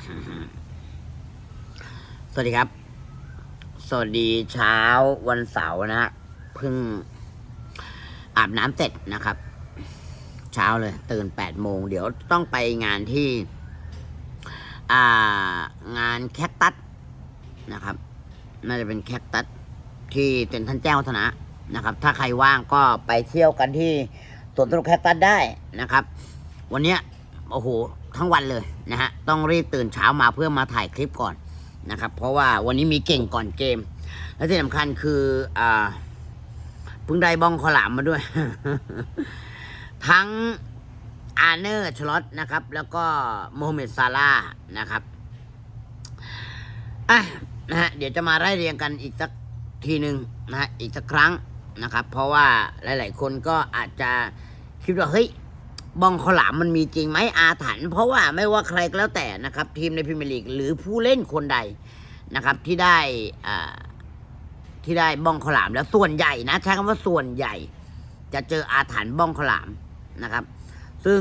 สวัสดีครับ สวัสดีเช้าวันเสาร์นะฮะเพิ่งอาบน้ำเสร็จนะครับ เช้าเลย ตื่นแปดโมง เดี๋ยวต้องไปงานที่ อ่างานแคคตัสนะครับ น่าจะเป็นแคคตัสที่เซ็นทรัลแจ้งวัฒนะนะครับ ถ้าใครว่างก็ไปเที่ยวกันที่สวนสนุกแคคตัสได้นะครับ วันเนี้ยโอ้โห ทั้งวันเลยนะฮะต้องรีบตื่นเช้ามาเพื่อมาถ่ายคลิปก่อนนะครับ เพราะว่าวันนี้มีเก่งก่อนเกม และที่สำคัญคืออ่าเพิ่งได้บ้องขาวหลามมาด้วย ทั้งอาร์เนอร์ชลอตนะครับ แล้วก็โมฮัมเหม็ดซาร่านะครับอะนะฮะเดี๋ยวจะมาไล่เรียงกันอีกสักทีหนึ่งนะฮะอีกสักครั้งนะครับ เพราะว่าหลาย ๆ คนก็อาจจะคิดว่าเฮ้ย บ้องขลามมันมีจริงไหมอาถรรพ์เพราะว่าไม่ว่าใครก็แล้วแต่นะครับ ทีมในพรีเมียร์ลีกหรือผู้เล่นคนใดนะครับ ที่ได้ที่ได้บ้องขลามแล้วส่วนใหญ่นะใช้คำว่าส่วนใหญ่ จะเจออาถรรพ์บ้องขลามนะครับ ซึ่ง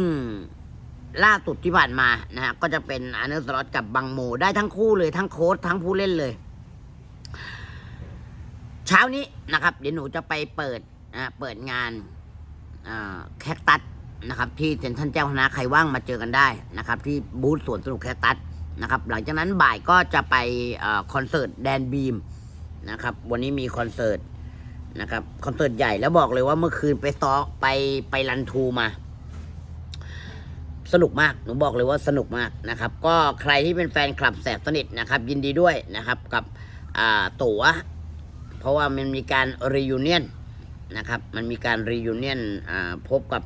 ล่าสุดที่ผ่านมานะฮะก็จะเป็นอาเนอร์สล็อตกับบังโมได้ทั้งคู่เลยทั้งโค้ชทั้งผู้เล่นเลย เช้านี้นะครับ เดี๋ยวหนูจะไปเปิดนะเปิดงานแคคตัส นะครับที่เซ็นทรัลแจ้งวัฒนะใครว่างมาเจอกันได้นะครับ ที่บูธสวนสนุกแคตัสนะครับหลังจากนั้นบ่ายก็จะไปอคอนเสิร์ตแดนบีมนะครับวันนี้มีคอนเสิร์ตนะครับคอนเสิร์ตใหญ่แล้วบอกเลยว่าเมื่อคืนไปซ้อไปไปรันทูมา สนุกมากหนูบอกเลยว่าสนุกมากนะครับ ก็ใครที่เป็นแฟนคลับแสบสนิทนะครับ ยินดีด้วยนะครับกับตั๋วเพราะว่ามันมีการรียูเนียนนะครับ มันมีการรียูเนียนพบกับ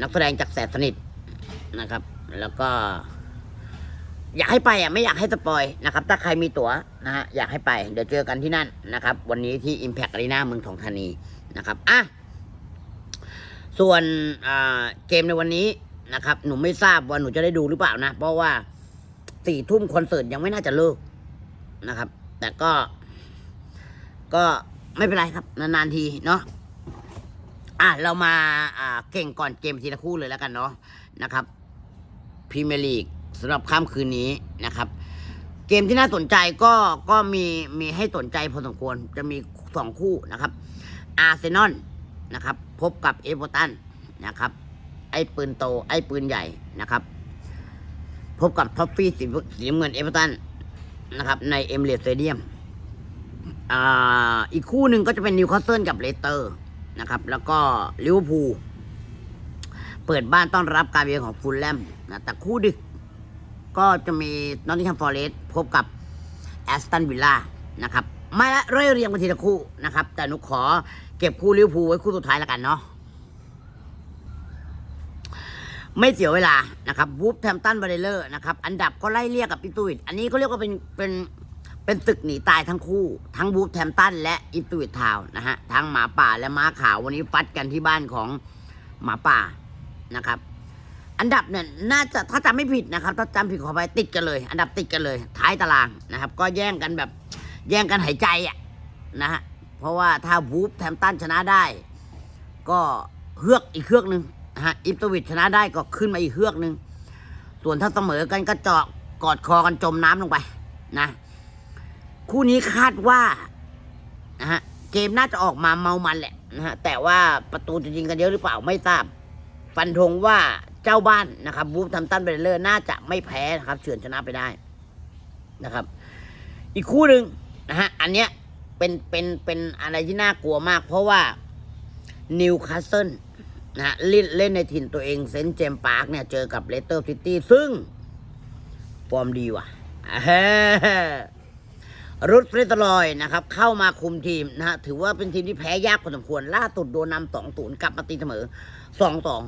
นักแสดงจากแสบสนิทนะครับ แล้วก็ อยากให้ไปอะไม่อยากให้สปอยนะครับ ถ้าใครมีตั๋วนะฮะอยากให้ไป เดี๋ยวเจอกันที่นั่นนะครับ วันนี้ที่ Impact Arena เมืองทองธานีนะครับอะส่วนเกมในวันนี้นะครับ หนูไม่ทราบว่าหนูจะได้ดูหรือเปล่านะ เพราะว่าสี่ทุ่มคอนเสิร์ตยังไม่น่าจะเลิกนะครับ แต่ก็ ก็ไม่เป็นไรครับ นานๆทีเนาะ อะเรามาอ่าเก่งก่อนเกมทีละคู่เลยแล้วกันเนาะนะครับพรีเมียร์ลีกสำหรับค่ำคืนนี้นะครับ เกมที่น่าสนใจก็ก็มีมีให้สนใจพอสมควรจะมีสองคู่นะครับอาร์เซนอลนะครับ พบกับเอเวอร์ตันนะครับ ไอ้ปืนโต ไอ้ปืนใหญ่นะครับ พบกับท็อฟฟี่สีสีเงินเอเวอร์ตันนะครับ ในเอมเรสเตเดียมอ่าอีกคู่หนึ่งก็จะเป็นนิวคาสเซิลกับเลสเตอร์ นะครับ แล้วก็ลิเวอร์พูลเปิดบ้านต้อนรับการเยือนของฟูลแลมนะแต่คู่ดึกก็จะมีนอตติงแฮมฟอร์เรสต์พบกับแอสตันวิลล่านะครับไม่ละเรียเรียงกันทีละคู่นะครับ แต่หนูขอเก็บคู่ลิเวอร์พูลไว้คู่สุดท้ายแล้วกันเนาะไม่เสียเวลานะครับวูฟแทมตันบาเดเลอร์นะครับ อันดับก็ไล่เรียกกับปิตูอิตอันนี้ก็เรียกว่าเป็นเป็น เป็นศึกหนีตายทั้งคู่ ทั้งบูฟแทมตันและอิปตวิททาวนะฮะทั้งหมาป่าและม้าขาววันนี้ฟัดกันที่บ้านของหมาป่านะครับ อันดับเนี่ยน่าจะถ้าจำไม่ผิดนะครับ ถ้าจำผิดขอไปติดกันเลย อันดับติดกันเลย ท้ายตารางนะครับ ก็แย่งกันแบบแย่งกันหายใจอะนะฮะเพราะว่าถ้าบูฟแทมตันชนะได้ ก็เฮือกอีกเฮือกหนึ่งนะฮะอิปตวิทชนะได้ก็ขึ้นมาอีกเฮือกหนึ่งส่วนถ้าเสมอกันก็เจาะกอดคอกันจมน้ำลงไปนะ คู่นี้คาดว่านะฮะเกมน่าจะออกมาเมามันแหละนะฮะแต่ว่าประตูจะยิงกันเยอะหรือเปล่าไม่ทราบ ฟันธงว่าเจ้าบ้านนะครับบูฟทัมตันเบลเลอร์น่าจะไม่แพ้นะครับเฉือนชนะไปได้นะครับ อีกคู่หนึ่งนะฮะอันเนี้ยเป็นเป็นเป็นอะไรที่น่ากลัวมาก เพราะว่านิวคาสเซิลนะเล่นเล่นในถิ่นตัวเองเซนต์เจมส์ปาร์กเนี่ยเจอกับเลสเตอร์ซิตี้ซึ่ง ฟอร์มดีว่ะ รุดเฟรตลอยนะครับเข้ามาคุมทีมนะฮะถือว่าเป็นทีมที่แพ้ยากพอสมควรล่าสุดโดนนำสองศูนย์กลับมาตีเสมอสองสอง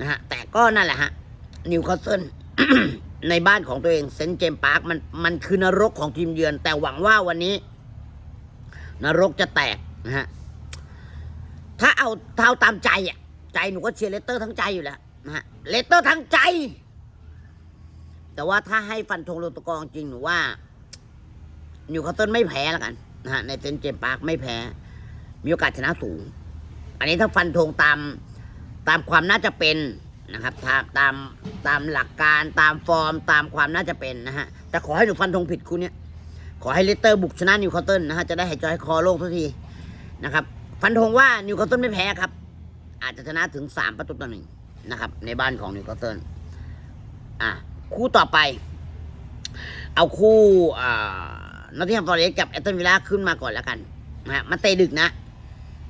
นะฮะแต่ก็นั่นแหละฮะนิวคาสเซิลในบ้านของตัวเองเซนเจมปาร์คมันมันคือนรกของทีมเยือน แต่หวังว่าวันนี้ นรกจะแตกนะฮะถ้าเอาเท่าตามใจอะ ใจหนูก็เชียร์เลสเตอร์ทั้งใจอยู่แล้วนะฮะเลสเตอร์ทั้งใจ แต่ว่าถ้าให้ฟันธงลงตะกองจริงหนูว่า นิวคาสเซิลไม่แพ้แล้วกันนะฮะในเซนเจมปาร์คไม่แพ้ มีโอกาสชนะสูง อันนี้ถ้าฟันธงตามตามความน่าจะเป็นนะครับตามตามตามหลักการตามฟอร์มตามความน่าจะเป็นนะฮะแต่ขอให้หนูฟันธงผิดคู่เนี้ยขอให้เลสเตอร์บุกชนะนิวคาสเซิลนะฮะจะได้หายใจคอโล่งสักทีนะครับฟันธงว่านิวคาสเซิลไม่แพ้ครับ อาจจะชนะถึงสามประตูต่อหนึ่งนะครับ ในบ้านของนิวคาสเซิลอะคู่ต่อไป เอาคู่อ่า นอตติงแฮมฟอร์เรสกับแอตตันวิลล่าขึ้นมาก่อนแล้วกันนะฮะมันเตะดึกนะ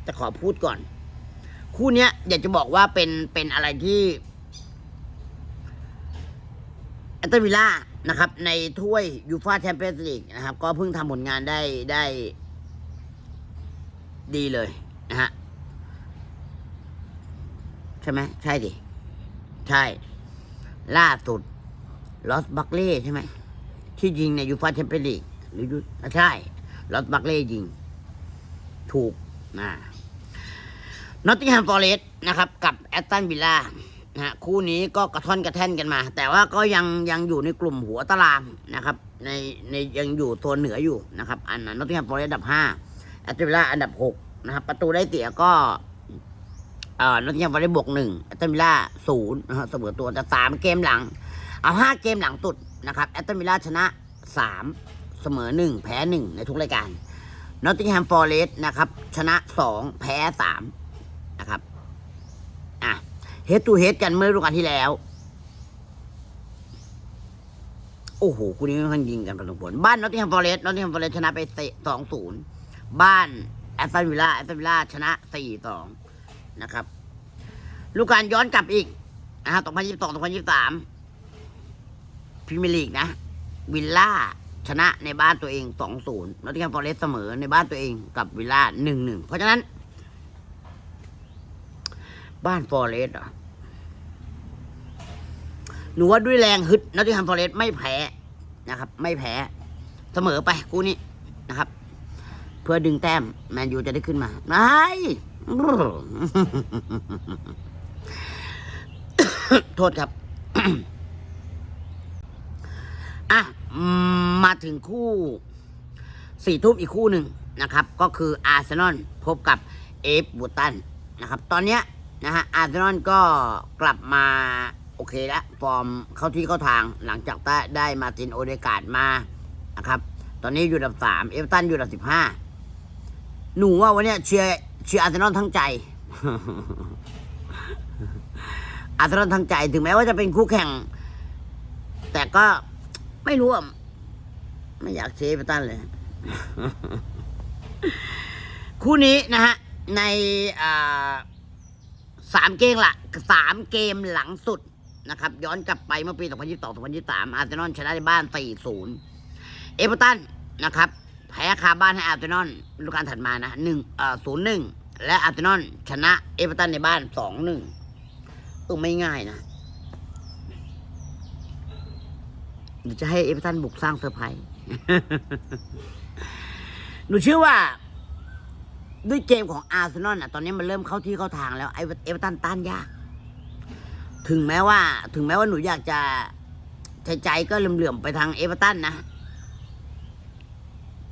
จะขอพูดก่อน คู่เนี้ยอยากจะบอกว่าเป็นเป็นอะไรที่แอตตันวิลล่านะครับ ในถ้วยยูฟาแชมเปี้ยนส์ลีกนะครับ ก็เพิ่งทำผลงานได้ได้ดีเลยนะฮะ ใช่ไหมใช่ดิใช่ ล่าสุดลอสบัคเล่ใช่ไหมที่ยิงในยูฟาแชมเปี้ยนส์ลีก หรือยูอะใช่ลอสบัคเล่ยิง ถูกนะนอตติงแฮมฟอร์เรสนะครับ กับแอตตันวิลล่านะฮะคู่นี้ก็กระท่อนกระแท่นกันมา แต่ว่าก็ยังยังอยู่ในกลุ่มหัวตารางนะครับ ในในยังอยู่โซนเหนืออยู่นะครับ อันนั้นนอตติงแฮมฟอร์เรสอันดับห้าแอตตันวิลล่าอันดับหกนะครับ ประตูได้เสียก็เอ่อนอตติงแฮมฟอร์เรสบวกหนึ่งแอตตันวิลล่าศูนย์นะฮะเสมอตัวแต่สามเกมหลัง เอาห้าเกมหลังสุดนะครับแอตตันวิลล่าชนะสาม เสมอหนึ่งแพ้หนึ่งในทุกรายการนอตติงแฮมฟอร์เรสนะครับ ชนะสองแพ้สามนะครับ อะเฮดทูเฮดกันเมื่อฤดูกาลที่แล้ว โอ้โหคู่นี้ค่อนข้างยิงกันพอสมควรบ้านนอตติงแฮมฟอร์เรสนอตติงแฮมฟอร์เรสชนะไปสองศูนย์บ้านแอตตันวิลล่าแอตตันวิลล่าชนะสี่สองนะครับลูกการย้อนกลับอีกนะฮะสองพันยี่สิบสองสองพันยี่สิบสามพรีเมียร์ลีกนะ วิลล่า ชนะในบ้านตัวเองสองศูนย์นอตติงแฮมฟอร์เรสเสมอในบ้านตัวเองกับวิลล่าหนึ่งหนึ่งเพราะฉะนั้น บ้านฟอร์เรสเหรอหนูว่าด้วยแรงฮึดนอตติงแฮมฟอร์เรสไม่แพ้นะครับ ไม่แพ้เสมอไปคู่นี้นะครับ เพื่อดึงแต้มแมนยูจะได้ขึ้นมาไม่โทษครับ อะอื มาถึงคู่สี่ทุ่มอีกคู่หนึ่งนะครับ ก็คืออาร์เซนอลพบกับเอฟบูตันนะครับ ตอนเนี้ยนะฮะอาร์เซนอลก็กลับมาโอเคแล้วฟอร์มเข้าที่เข้าทางหลังจากได้ได้มาตินโอเดกาดมานะครับ ตอนนี้อยู่อันดับสามเอฟตันอยู่อันดับสิบห้าหนูว่าวันนี้เชียร์เชียร์อาร์เซนอลทั้งใจ อาร์เซนอลทั้งใจถึงแม้ว่าจะเป็นคู่แข่ง แต่ก็ไม่รู้อะ ไม่อยากเชฟอเวอร์ตันเลย คู่นี้นะฮะ ในสามเกมละสามเกมหลังสุดนะครับ ย้อนกลับไปเมื่อปี 2022 2023 อาร์เซนอลชนะในบ้าน 4-0 เอเวอร์ตันนะครับ แพ้คาบ้านให้อาร์เซนอลฤดูกาลถัดมานะ1เอ่อ0-1 และอาร์เซนอลชนะเอเวอร์ตันในบ้าน 2-1เออไม่ง่ายนะหนูจะให้เอเวอร์ตันบุกสร้างเซอร์ไพรส์ หนูเชื่อว่า ด้วยเกมของอาร์เซนอลอะ ตอนนี้มันเริ่มเข้าที่เข้าทางแล้วไอเอเวอร์ตันต้านยาก ถึงแม้ว่า ถึงแม้ว่าหนูอยากจะใจใจก็เหลื่อมๆไปทางเอเวอร์ตันนะ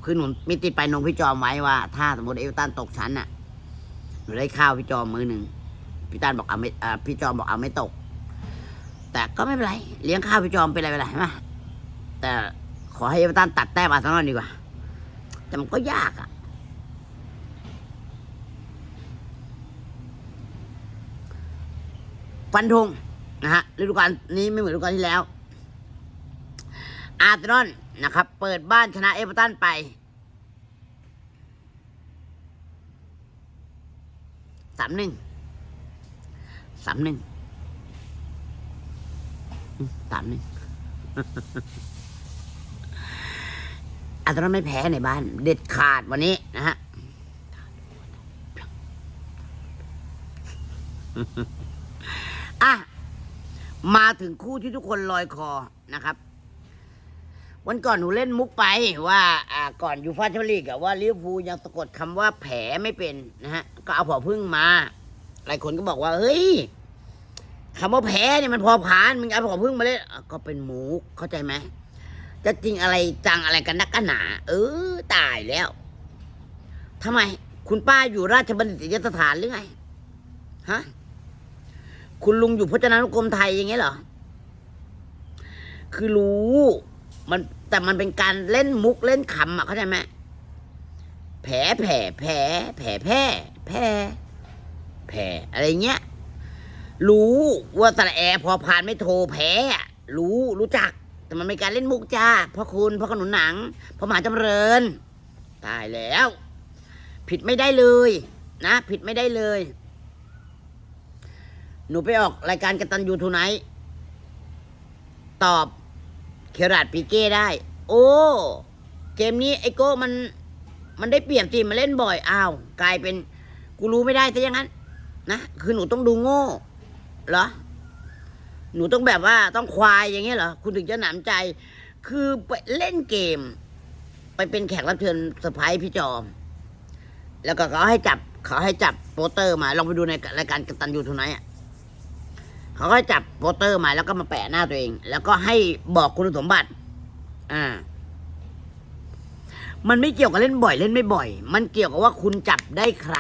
คือหนูมีติดไปนงพี่จอมไว้ว่า ถ้าสมมติเอเวอร์ตันตกชั้นอะหนูได้ข้าวพี่จอมมือหนึ่งพี่ตันบอกเอาไม่อ่าพี่จอมบอกเอาไม่ตก แต่ก็ไม่เป็นไร เลี้ยงข้าวพี่จอมเป็นไรเป็นไรใช่ไหมแต่ ขอให้เอเวอร์ตันตัดแต้มอาร์เซนอลดีกว่า แต่มันก็ยากอะฟันธงนะฮะฤดูกาลนี้ไม่เหมือนฤดูกาลที่แล้ว อาร์เซนอลนะครับ เปิดบ้านชนะเอเวอร์ตันไปสามหนึ่งสามหนึ่งสามหนึ่ง อาร์เซนอลไม่แพ้ในบ้าน เด็ดขาดวันนี้นะฮะอะมาถึงคู่ที่ทุกคนลอยคอนะครับ วันก่อนหนูเล่นมุกไปว่า อ่าก่อนยูฟาแชมเลีกอะว่าลิเวอร์พูลยังสะกดคำว่าแผลไม่เป็นนะฮะ ก็เอาผอพึ่งมา หลายคนก็บอกว่า เฮ้ยคำว่าแพ้เนี่ยมันพอผ่านมึงเอาผอพึ่งมาเล่นก็เป็นมุกเข้าใจไหม จะจริงอะไรจังอะไรกันนักหนา เออ ตายแล้วทำไม คุณป้าอยู่ราชบัณฑิตยสถานหรือไงฮะคุณลุงอยู่พจนานุกรมไทยอย่างเงี้ยเหรอ คือรู้มันแต่มันเป็นการเล่นมุกเล่นคำอะเข้าใจไหมแผลแผลแผลแผลแพร่แพร่แผลอะไรเงี้ย รู้ว่าสระแอพอผ่านไม่โทรแพ้อะรู้รู้จัก แต่มันเป็นการเล่นมุกจ้าเพราะคุณเพราะขนุนหนังเพราะหมาจำเริญ ตายแล้ว ผิดไม่ได้เลย นะ ผิดไม่ได้เลย หนูไปออกรายการกตันยูทูไนตอบเคราดปีเก้ได้ โอ้เกมนี้ไอโก้มัน มันได้เปรียบสิมาเล่นบ่อยอ้าวกลายเป็น กูรู้ไม่ได้ซะอย่างนั้น นะ คือหนูต้องดูโง่เหรอ หนูต้องแบบว่าต้องควายอย่างเงี้ยเหรอคุณถึงจะหนำใจ คือไปเล่นเกม ไปเป็นแขกรับเชิญเซอร์ไพรส์พี่จอม แล้วก็เขาให้จับเขาให้จับโปสเตอร์มาลองไปดูในรายการกตันยูทูไนอะเขาก็ให้จับโปสเตอร์มาแล้วก็มาแปะหน้าตัวเอง แล้วก็ให้บอกคุณสมบัติ อ่า มันไม่เกี่ยวกับเล่นบ่อยเล่นไม่บ่อย มันเกี่ยวกับว่าคุณจับได้ใคร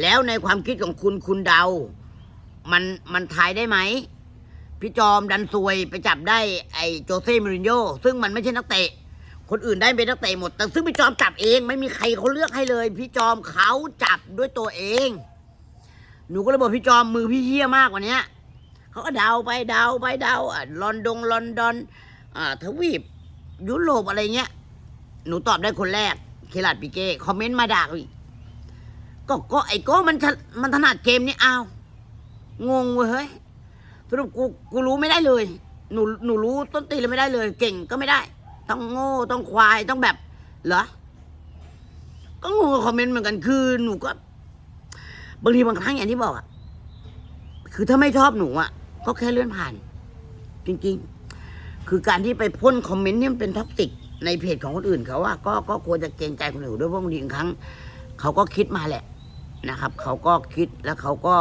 แล้วในความคิดของคุณคุณเดา มันมันทายได้ไหม พี่จอมดันซวยไปจับได้ไอ้โจเซ่มูรินโญ่ซึ่งมันไม่ใช่นักเตะ คนอื่นได้เป็นนักเตะหมด แต่ซึ่งพี่จอมจับเองไม่มีใครเขาเลือกให้เลย พี่จอมเขาจับด้วยตัวเอง หนูก็เลยบอกพี่จอมมือพี่เฮี้ยมากกว่านี้เขาก็เดาไปเดาไปเดาอะลอนดงลอนดอนอ่าทวีปยุโรปอะไรเงี้ย หนูตอบได้คนแรก เคลาดปิเก้คอมเมนต์มาด่าอีกก็ก็ไอ้โก็มันมันถนัดเกมนี้อ้าวงงเว้ย สรุปกูกูรู้ไม่ได้เลย หนูหนูรู้ต้นตีเลยไม่ได้เลย เก่งก็ไม่ได้ ต้องโง่ต้องควายต้องแบบเหรอก็งงกับคอมเมนต์เหมือนกันคือหนูก็บางทีบางครั้งอย่างที่บอกอะคือถ้าไม่ชอบหนูอะก็แค่เลื่อนผ่าน จริง ๆ คือการที่ไปพ่นคอมเมนต์เนี่ยมันเป็นท็อกซิกในเพจของคนอื่นเขาว่าก็ก็ควรจะเกรงใจคนอื่นด้วยเพราะบางทีบางครั้ง เขาก็คิดมาแหละนะครับ เขาก็คิดแล้วเขาก็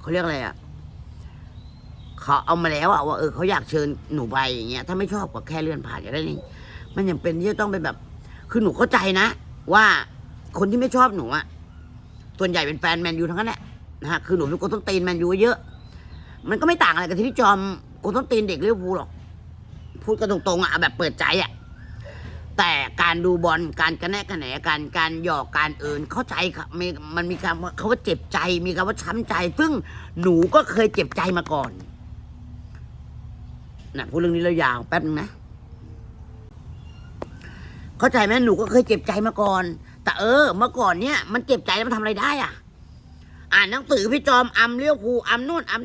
เขาเรียกอะไรอะ เขาเอามาแล้วอะว่าเออเขาอยากเชิญหนูไปอย่างเงี้ยถ้าไม่ชอบก็แค่เลื่อนผ่านก็ได้นี่มันยังเป็นที่จะต้องไปแบบ คือหนูเข้าใจนะ ว่าคนที่ไม่ชอบหนูอะส่วนใหญ่เป็นแฟนแมนยูทั้งนั้นแหละนะฮะคือหนูเป็นคนต้นตีนแมนยูเยอะ มันก็ไม่ต่างอะไรกับที่พี่จอมคนต้นตีนเด็กเลิเวอร์พูหรอกพูดกันตรงๆอะแบบเปิดใจอะแต่การดูบอลการกระแนะกระแหนการการหยอกการเอินเข้าใจครับมีมันมีคำว่าเขาว่าเจ็บใจ มีคำว่าช้ำใจ ซึ่งหนูก็เคยเจ็บใจมาก่อน นะพูดเรื่องนี้แล้วยาวแป๊บนึงนะ เข้าใจไหมหนูก็เคยเจ็บใจมาก่อน แต่เออ เมื่อก่อนเนี้ยมันเจ็บใจแล้วมันทำอะไรได้อะ อ่านหนังสือพี่จอมอัมเลี้ยวภูอัมนู่นอัม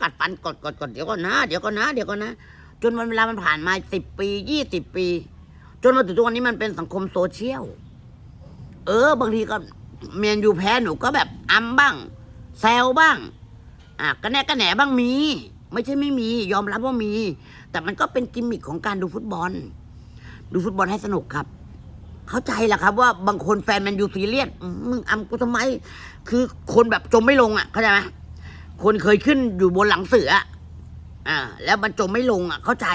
กัดฟันกดกดกดเดี๋ยวก่อนนะเดี๋ยวก่อนนะเดี๋ยวก่อนนะจนวันเวลามันผ่านมาสิบปียี่สิบปี จนมาถึงทุกวันนี้มันเป็นสังคมโซเชียลเออ บางทีก็เมียนอยู่แพ้หนูก็แบบอัมบ้างแซวบ้าง อะกระแนะกระแหนบ้างมี ไม่ใช่ไม่มี ยอมรับว่ามี แต่มันก็เป็นกิมมิคของการดูฟุตบอล ดูฟุตบอลให้สนุกครับ เข้าใจแหละครับ ว่าบางคนแฟนแมนอยู่ซีเรียสมมึงอัมกูทำไม คือคนแบบจมไม่ลงอะเข้าใจไหมคนเคยขึ้นอยู่บนหลังเสืออ่า แล้วมันจมไม่ลงอะ เข้าใจ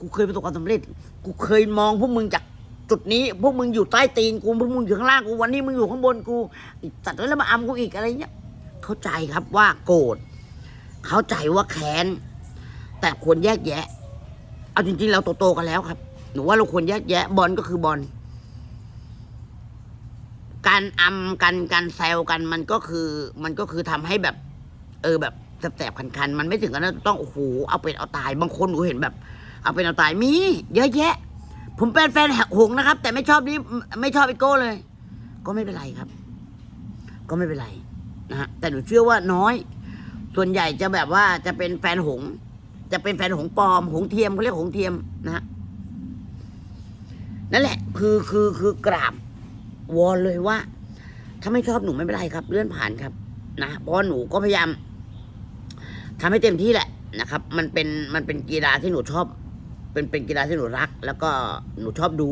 กูเคยประสบความสำเร็จ กูเคยมองพวกมึงจากจุดนี้ พวกมึงอยู่ใต้ตีนกูพวกมึงอยู่ข้างล่างกูวันนี้มึงอยู่ข้างบนกูจัดแล้วมาอัมกูอีกอะไรเงี้ย เข้าใจครับว่าโกรธ เข้าใจว่าแค้น แต่ควรแยกแยะ เอาจริงๆ เราโตๆกันแล้วครับ หนูว่าเราควรแยกแยะ บอลก็คือบอล การอำกันการแซวกันมันก็คือ มันก็คือทำให้แบบ เออแบบแสบๆคันๆ มันไม่ถึงกับนั้นต้องโอ้โหเอาเป็นเอาตาย บางคนหนูเห็นแบบ เอาเป็นเอาตายมี เยอะแยะ ผมเป็นแฟนหงส์นะครับ แต่ไม่ชอบนี้ไม่ชอบไอโก้เลย ก็ไม่เป็นไรครับ ก็ไม่เป็นไรนะฮะแต่หนูเชื่อว่าน้อย ส่วนใหญ่จะแบบว่าจะเป็นแฟนหง จะเป็นแฟนหงปลอม หงเทียมเขาเรียกหงเทียมนะฮะนั่นแหละ คือคือคือกราบวอนเลยว่า ถ้าไม่ชอบหนูไม่เป็นไรครับ เลื่อนผ่านครับ นะเพราะหนูก็พยายามทำให้เต็มที่แหละนะครับ มันเป็นมันเป็นกีฬาที่หนูชอบ เป็นเป็นกีฬาที่หนูรัก แล้วก็หนูชอบดู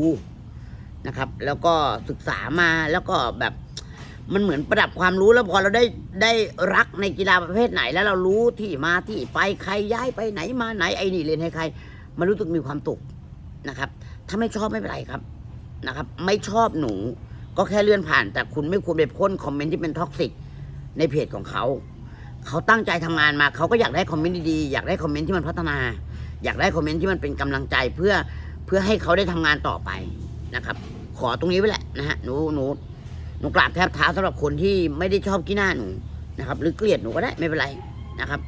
นะครับ แล้วก็ศึกษามาแล้วก็แบบ มันเหมือนประดับความรู้แล้วพอเราได้ได้รักในกีฬาประเภทไหน แล้วเรารู้ที่มาที่ไปใครย้ายไปไหนมาไหนไอ้นี่เล่นให้ใครมันรู้สึกมีความสุขนะครับ ถ้าไม่ชอบไม่เป็นไรครับนะครับ ไม่ชอบหนูก็แค่เลื่อนผ่าน แต่คุณไม่ควรไปพ่นคอมเมนต์ที่เป็นท็อกซิกในเพจของเขา เขาตั้งใจทำงานมาเขาก็อยากได้คอมเมนต์ดีๆอยากได้คอมเมนต์ที่มันพัฒนา อยากได้คอมเมนต์ที่มันเป็นกำลังใจเพื่อเพื่อให้เขาได้ทำงานต่อไปนะครับ ขอตรงนี้ไว้แหละนะฮะหนูหนู หนูกราบแทบเท้าสำหรับคนที่ไม่ได้ชอบขี้หน้าหนูนะครับ หรือเกลียดหนูก็ได้ไม่เป็นไรนะครับ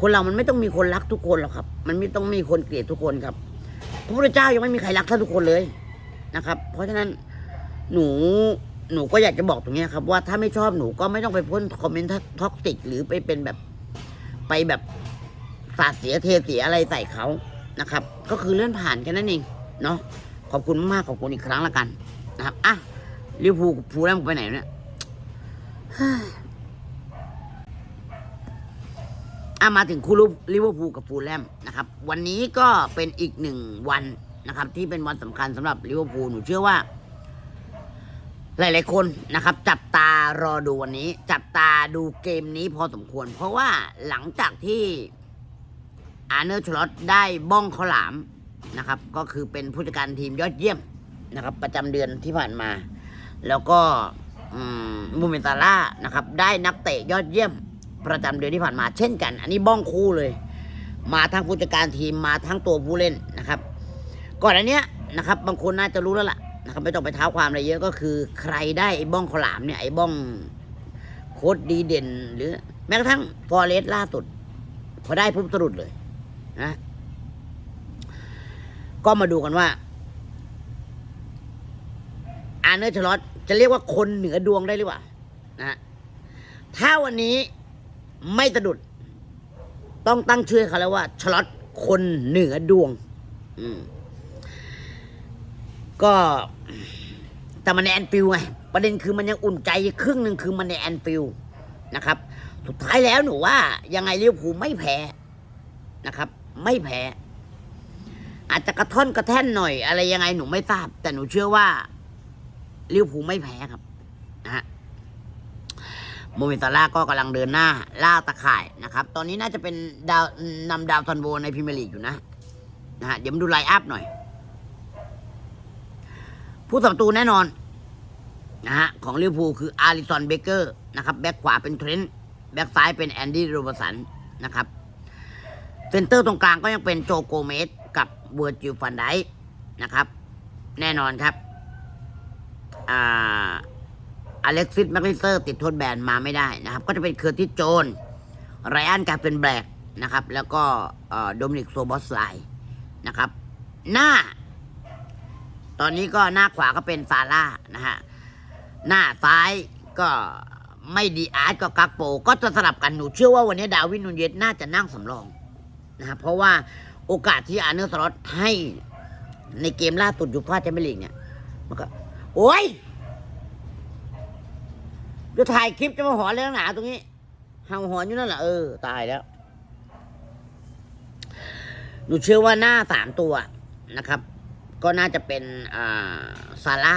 คนเรามันไม่ต้องมีคนรักทุกคนหรอกครับ มันไม่ต้องมีคนเกลียดทุกคนครับพระพุทธเจ้ายังไม่มีใครรักท่านทุกคนเลยนะครับ เพราะฉะนั้นหนูหนูก็อยากจะบอกตรงนี้ครับว่าถ้าไม่ชอบหนูก็ไม่ต้องไปพ่นคอมเมนต์ท็อกซิกหรือไปเป็นแบบไปแบบสาดเสียเทเสียอะไรใส่เขานะครับ ก็คือเลื่อนผ่านแค่นั้นเองเนาะขอบคุณมากขอบคุณอีกครั้งละกันนะครับอะ ลิเวอร์พูลพูลแล้วมึงไปไหนเนี่ยอะมาถึงคู่รูลิเวอร์พูลกับฟูลแลมนะครับ วันนี้ก็เป็นอีกหนึ่งวันนะครับ ที่เป็นวันสำคัญสำหรับลิเวอร์พูลหนูเชื่อว่า หลาย ๆ คนนะครับ จับตารอดูวันนี้ จับตาดูเกมนี้พอสมควร เพราะว่าหลังจากที่อาร์เนอร์ชลอตได้บ้องข้าวหลามนะครับ ก็คือเป็นผู้จัดการทีมยอดเยี่ยมนะครับ ประจำเดือนที่ผ่านมา แล้วก็มูเมนตาร่านะครับ ได้นักเตะยอดเยี่ยมประจำเดือนที่ผ่านมาเช่นกัน อันนี้บ้องคู่เลย มาทั้งผู้จัดการทีมมาทั้งตัวผู้เล่นนะครับ ก่อนอันเนี้ยนะครับ บางคนน่าจะรู้แล้วล่ะนะครับไม่ต้องไปเท้าความอะไรเยอะก็คือ ใครได้ไอ้บ้องขาวหลามเนี่ยไอ้บ้องโคตรดีเด่น หรือแม้กระทั่งฟอเรสล่าสุด พอได้ปุ๊บสะดุดเลยนะก็มาดูกันว่าอาร์เนอร์ชลอต จะเรียกว่าคนเหนือดวงได้หรือเปล่านะถ้าวันนี้ไม่สะดุด ต้องตั้งชื่อเขาแล้วว่าชลอตคนเหนือดวง อืม ก็แต่มันในแอนฟิลไงประเด็นคือมันยังอุ่นใจครึ่งหนึ่งคือมันในแอนฟิลนะครับ สุดท้ายแล้วหนูว่า ยังไงเลิเวอร์พูไม่แพ้นะครับ ไม่แพ้อาจจะกระท่อนกระแท่นหน่อย อะไรยังไงหนูไม่ทราบ แต่หนูเชื่อว่า ลิเวอร์พูลไม่แพ้ครับนะฮะโมเมนตาร่าก็กำลังเดินหน้า ล่าตะข่ายนะครับ ตอนนี้น่าจะเป็นดาวนำดาวซันโวในพรีเมียร์ลีกอยู่นะนะฮะเดี๋ยวมาดูไลน์อัพหน่อย ผู้สับตูแน่นอนนะฮะของลิเวอร์พูลคืออาริสันเบเกอร์นะครับแบ็คขวาเป็นเทรนต์แบ็คซ้ายเป็นแอนดี้โรบสันนะครับเซนเตอร์ตรงกลางก็ยังเป็นโจโกเมสกับเวอร์จิลฟันไดนะครับ แน่นอนครับ อ่าอเล็กซิสแมคลิเตอร์ติดโทษแบนมาไม่ได้นะครับ ก็จะเป็นเคอร์ติสโจนไรอันการเป็นแบล็กนะครับ แล้วก็โดมินิกโซบอสไลนะครับ หน้า ตอนนี้ก็หน้าขวาก็เป็นซาร่านะฮะหน้าซ้ายก็ไม่ดีอาร์ตก็กักโป ก็จะสลับกันหนูเชื่อว่าวันนี้ดาวินนูนเยสน่าจะนั่งสำรองนะครับเพราะว่าโอกาสที่อาร์เนอร์สล็อตให้ในเกมล่าสุดยูฟ่าแชมเปี้ยนลีกเนี่ยมันก็ โอ้ยจะถ่ายคลิปจะมาหอนเรื่องหนาตรงนี้ห่างหอนอยู่นั่นแหละเออ ตายแล้วหนูเชื่อว่าหน้าสามตัวนะครับ ก็น่าจะเป็นอ่าซาร่า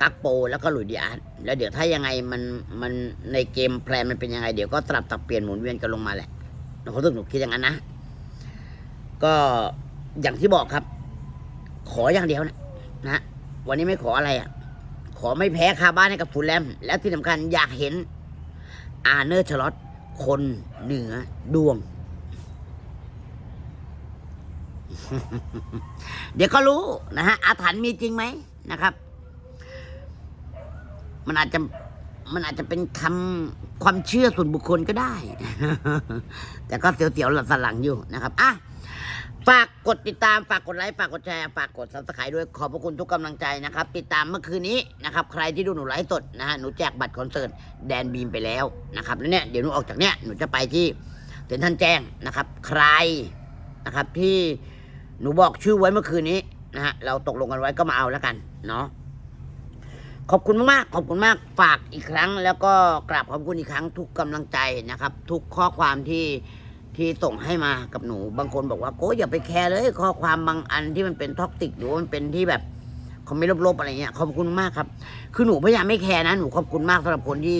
กักโป แล้วก็หลุยดิอาร์แล้วเดี๋ยวถ้ายังไงมันมันในเกมแพลนมันเป็นยังไง เดี๋ยวก็สลับตับเปลี่ยนหมุนเวียนกันลงมาแหละหนูเขาสึกหนูคิดอย่างนั้นนะ ก็อย่างที่บอกครับ ขออย่างเดียวนะนะ วันนี้ไม่ขออะไรอะ ขอไม่แพ้คาบ้านให้กับฟูลแลม และที่สำคัญอยากเห็นอาเนอร์ชลอตคนเหนือดวง เดี๋ยวก็รู้นะฮะอาถรรพ์มีจริงไหมนะครับ มันอาจจะมันอาจจะเป็นคำความเชื่อส่วนบุคคลก็ได้ แต่ก็เสียวๆสันหลังอยู่นะครับอะ ฝากกดติดตามฝากกดไลค์ฝากกดแชร์ฝากกดซับสไครต์ด้วยขอบพระคุณทุกกำลังใจนะครับ ติดตามเมื่อคืนนี้นะครับ ใครที่ดูหนูไลฟ์สดนะฮะหนูแจกบัตรคอนเสิร์ตแดนบีมไปแล้วนะครับแล้วเนี่ยเดี๋ยวหนูออกจากเนี่ยหนูจะไปที่เซ็นทรัลแจ้งนะครับ ใครนะครับที่หนูบอกชื่อไว้เมื่อคืนนี้นะฮะเราตกลงกันไว้ก็มาเอาแล้วกันเนาะขอบคุณมากๆขอบคุณมากฝากอีกครั้ง แล้วก็กราบขอบคุณอีกครั้งทุกกำลังใจนะครับ ทุกข้อความที่ ที่ส่งให้มากับหนูบางคนบอกว่าโก้อย่าไปแคร์เลย ข้อความบางอันที่มันเป็นท็อกซิกหรือว่ามันเป็นที่แบบคอมเมนต์ลบๆอะไรเงี้ยขอบคุณมากครับ คือหนูพยายามไม่แคร์นะหนูขอบคุณมากสำหรับคนที่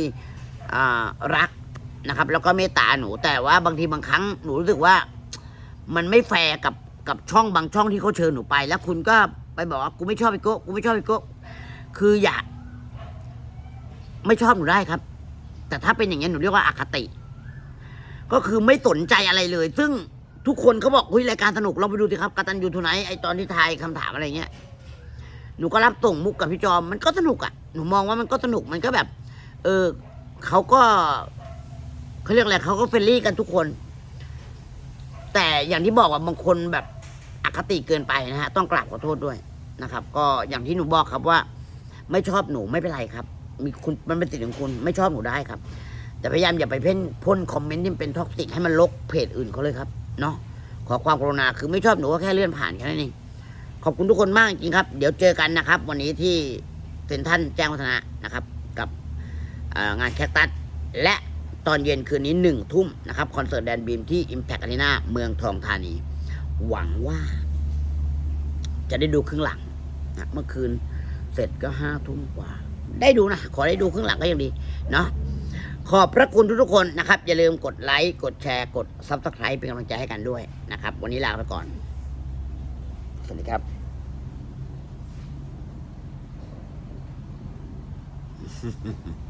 รักนะครับ แล้วก็เมตตาหนูแต่ว่าบางทีบางครั้งหนูรู้สึกว่า มันไม่แฟร์กับกับช่องบางช่องที่เขาเชิญหนูไป แล้วคุณก็ไปบอกว่ากูไม่ชอบไอโก้กูไม่ชอบไอโก้คืออย่า ไม่ชอบหนูได้ครับ แต่ถ้าเป็นอย่างนี้ยหนูเรียกว่าอาคติ ก็คือไม่สนใจอะไรเลย ซึ่งทุกคนเขาบอกคุยรายการสนุกลองไปดูสิครับกาตันยูทูไนไอตอนที่ทายคำถามอะไรเงี้ยหนูก็รับส่งมุกกับพี่จอมมันก็สนุกอะ่ะหนูมองว่ามันก็สนุกมันก็แบบ เออเขาก็เขาเรียกอะไรเขาก็เฟรนลี่กันทุกคน แต่อย่างที่บอกว่าบางคนแบบอคติเกินไปนะฮะ ต้องกราบขอโทษด้วยนะครับ ก็อย่างที่หนูบอกครับว่า ไม่ชอบหนูไม่เป็นไรครับ มีคุณมันเป็นสิทธิ์ของคุณไม่ชอบหนูได้ครับ แต่พยายามอย่าไปเพ่นพ่นคอมเมนต์ที่เป็นท็อกซิกให้มันลกเพจอื่นเขาเลยครับเนาะขอความกรุณาคือไม่ชอบหนูก็แค่เลื่อนผ่านแค่นั้นเองขอบคุณทุกคนมากจริงครับ เดี๋ยวเจอกันนะครับ วันนี้ที่เซ็นทรัลแจ้งวัฒนะนะครับ กับงานแคคตัสและตอนเย็นคืนนี้หนึ่งทุ่มนะครับคอนเสิร์ตแดนบีมที่ Impact Arena เมืองทองธานี หวังว่า จะได้ดูครึ่งหลังนะเมื่อคืนเสร็จก็ห้าทุ่มกว่า ได้ดูนะ ขอได้ดูครึ่งหลังก็ยังดี เนาะ ขอบพระคุณทุกๆคนนะครับ อย่าลืมกดไลค์ กดแชร์ กดซับสไครป์เป็นกำลังใจให้กันด้วยนะครับ วันนี้ลาไปก่อน สวัสดีครับ